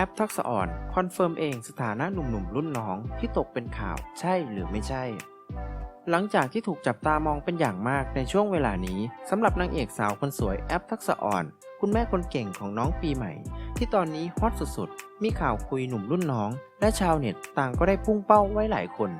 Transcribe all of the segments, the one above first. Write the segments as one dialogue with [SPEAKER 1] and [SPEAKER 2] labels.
[SPEAKER 1] แอปทักษะอ่อนคอนเฟิร์มเองสถานะหนุ่มๆรุ่นน้องที่ตกเป็นข่าวใช่หรือไม่ใช่ หลังจากที่ถูกจับตามองเป็นอย่างมากในช่วงเวลานี้สำหรับนางเอกสาวคนสวยแอปทักษะอ่อน คุณแม่คนเก่งของน้องปีใหม่ ที่ตอนนี้ฮอตสุดๆ มีข่าวคุยหนุ่มรุ่นน้อง และชาวเน็ตต่างก็ได้พุ่งเป้าไว้หลายคน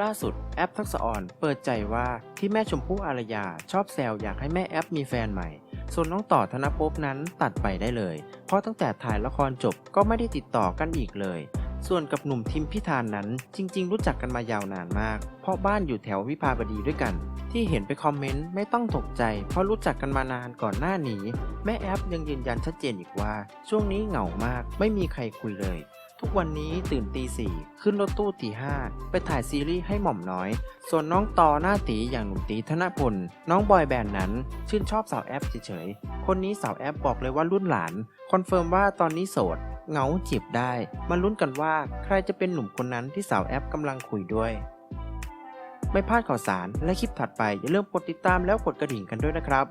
[SPEAKER 1] ล่าสุดแอปทักษะอ่อนเปิดใจว่าที่แม่ชมพู่อารยาชอบแซวอยากให้แม่แอปมีแฟนใหม่ ส่วนน้องต่อธนภพนั้นตัดไปได้เลย เพราะตั้งแต่ถ่ายละครจบก็ไม่ได้ติดต่อกันอีกเลย ส่วนกับหนุ่มทิมพิธานนั้นจริง ๆ รู้จักกันมายาวนานมาก เพราะบ้านอยู่แถววิภาวดีด้วยกัน ที่เห็นไปคอมเมนต์ไม่ต้องตกใจ เพราะรู้จักกันมานานก่อนหน้านี้ แม่แอปยังยืนยันชัดเจนอีกว่า ช่วงนี้เหงามากไม่มีใครคุยเลย ทุกวันนี้ตื่นตีสี่ขึ้นรถตู้ตีห้าไปถ่ายซีรีส์ให้หม่อมน้อย ส่วนน้องต่อหน้าตีอย่างหนุ่มตีธนพล น้องบอยแบนด์นั้น ชื่นชอบสาวแอปเฉยๆ คนนี้สาวแอปบอกเลยว่ารุ่นหลาน คอนเฟิร์มว่าตอนนี้โสดเหงาจีบได้ มาลุ้นกันว่าใครจะเป็นหนุ่มคนนั้นที่สาวแอปกำลังคุยด้วย ไม่พลาดข่าวสารและคลิปถัดไปอย่าลืมกดติดตามแล้วกดกระดิ่งกันด้วยนะครับ